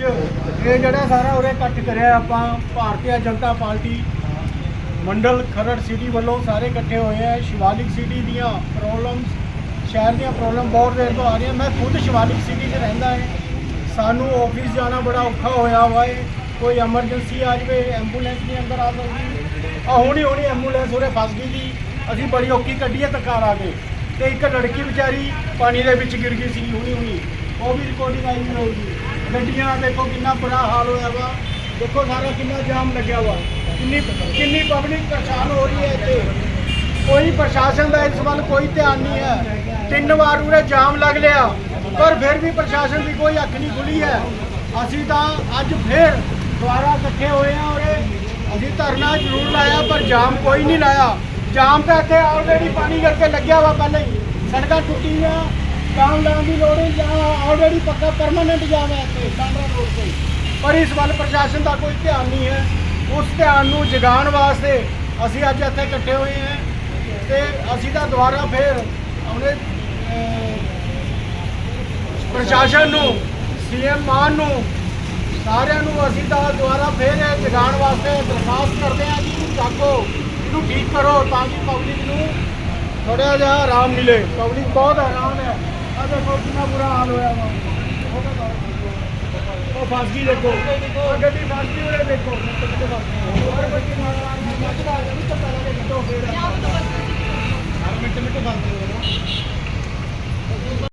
ਇਹ ਜਿਹੜਾ ਸਾਰਾ ਉਰੇ ਇਕੱਠ ਕਰਿਆ ਆਪਾਂ, ਭਾਰਤੀ ਜਨਤਾ ਪਾਰਟੀ, ਮੰਡਲ ਖਰੜ ਸਿਟੀ ਵੱਲੋਂ ਸਾਰੇ ਇਕੱਠੇ ਹੋਏ ਆ, ਸ਼ਿਵਾਲਿਕ ਸਿਟੀ ਦੀਆਂ ਪ੍ਰੋਬਲਮਸ ਸ਼ਹਿਰ ਦੀਆਂ ਪ੍ਰੋਬਲਮ ਬਹੁਤ ਦੇਰ ਤੋਂ ਆ ਰਹੀਆਂ। ਮੈਂ ਖੁਦ ਸ਼ਿਵਾਲਿਕ ਸਿਟੀ 'ਚ ਰਹਿੰਦਾ ਹਾਂ। ਸਾਨੂੰ ਆਫਿਸ ਜਾਣਾ ਬੜਾ ਔਖਾ ਹੋਇਆ ਵਾ ਹੈ ਕੋਈ ਐਮਰਜੈਂਸੀ ਆ ਜਾਵੇ ਐਂਬੂਲੈਂਸ ਨਹੀਂ ਅੰਦਰ ਆ ਸਕਦੀ ਆ ਹੁਣੀ ਹੁਣੀ ਐਂਬੂਲੈਂਸ ਉਰੇ ਫਸ ਗਈ ਸੀ ਅਸੀਂ ਬੜੀ ਔਖੀ ਕੱਢੀ ਹੈ ਤਕਾਰ ਆ ਗਏ ਤੇ ਇੱਕ ਲੜਕੀ ਵਿਚਾਰੀ ਪਾਣੀ ਦੇ ਵਿੱਚ ਗਿਰ ਗਈ ਸੀ, ਹੁਣੀ ਹੁਣੀ। ਉਹ ਵੀ ਰਿਕਾਰਡਿੰਗ ਆਈ ਵੀ ਹੋਊਗੀ। ਗੱਡੀਆਂ, ਦੇਖੋ ਕਿੰਨਾ ਬੁਰਾ ਹਾਲ ਹੋਇਆ ਵਾ। ਦੇਖੋ ਸਾਰਾ ਕਿੰਨਾ ਜਾਮ ਲੱਗਿਆ ਵਾ। ਕਿੰਨੀ ਕਿੰਨੀ ਪਬਲਿਕ ਪਰੇਸ਼ਾਨ ਹੋ ਰਹੀ ਹੈ ਇੱਥੇ। ਕੋਈ ਪ੍ਰਸ਼ਾਸਨ ਦਾ ਇਸ ਵੱਲ ਕੋਈ ਧਿਆਨ ਨਹੀਂ ਹੈ। ਤਿੰਨ ਵਾਰ ਉਰੇ ਜਾਮ ਲੱਗ ਲਿਆ। ਪਰ ਫਿਰ ਵੀ ਪ੍ਰਸ਼ਾਸਨ ਦੀ ਕੋਈ ਅੱਖ ਨਹੀਂ ਖੁੱਲੀ ਹੈ। ਅਸੀਂ ਤਾਂ ਅੱਜ ਫਿਰ ਦੁਬਾਰਾ ਇਕੱਠੇ ਹੋਏ ਆ ਉਰੇ। ਅਸੀਂ ਧਰਨਾ ਜ਼ਰੂਰ ਲਾਇਆ, ਪਰ ਜਾਮ ਕੋਈ ਨਹੀਂ ਲਾਇਆ। ਜਾਮ ਤਾਂ ਇੱਥੇ ਆਲਰੇਡੀ ਪਾਣੀ ਕਰਕੇ ਲੱਗਿਆ ਵਾ ਪਹਿਲਾਂ ਹੀ। ਸੜਕਾਂ ਟੁੱਟੀਆਂ ਜਾਮ ਲਾਉਣ ਦੀ ਲੋੜ ਨਹੀਂ ਜਾਂ ਆਲਰੇਡੀ ਪੱਕਾ ਪਰਮਾਨੈਂਟ ਜਾਮ ਹੈ ਇੱਥੇ ਕਾਂਡਰਾ ਰੋਡ ਤੇ। ਪਰ ਇਸ ਵੱਲ ਪ੍ਰਸ਼ਾਸਨ ਦਾ ਕੋਈ ਧਿਆਨ ਨਹੀਂ ਹੈ। ਉਸ ਧਿਆਨ ਨੂੰ ਜਗਾਉਣ ਵਾਸਤੇ ਅਸੀਂ ਅੱਜ ਇੱਥੇ ਇਕੱਠੇ ਹੋਏ ਹਾਂ ਤੇ ਅਸੀਂ ਤਾਂ ਦੁਬਾਰਾ ਫੇਰ ਉਹਨੇ ਪ੍ਰਸ਼ਾਸਨ ਨੂੰ, ਸੀਐਮ ਮਾਨ ਨੂੰ, ਸਾਰਿਆਂ ਨੂੰ ਅਸੀਂ ਤਾਂ ਦੁਬਾਰਾ ਫੇਰ ਇਹ ਜਗਾਉਣ ਵਾਸਤੇ ਦਰਖਾਸਤ ਕਰਦੇ ਹਾਂ ਕਿ ਇਹਨੂੰ ਜਾਗੋ, ਇਹਨੂੰ ਠੀਕ ਕਰੋ ਤਾਂ ਕਿ ਪਬਲਿਕ ਨੂੰ ਥੋੜਾ ਜਿਹਾ ਆਰਾਮ ਮਿਲੇ। ਪਬਲਿਕ ਬਹੁਤ ਹੈਰਾਨ ਹੈ। ਆ ਦੇਖੋ ਕਿੰਨਾ ਬੁਰਾ ਹਾਲ ਹੋਇਆ ਵਾ। ਉਹ ਫਸ ਗਈ ਦੇਖੋ। ਉਹ ਗੱਡੀ ਫਸ ਗਈ ਉਹਨੇ ਦੇਖੋ। ਹੋਰ ਬੱਚੇ ਨਾਲ ਨਾਲ ਆ ਜਾਂਦੀ ਤਾਂ ਪਹਿਲਾਂ ਦੇ ਫੇਰ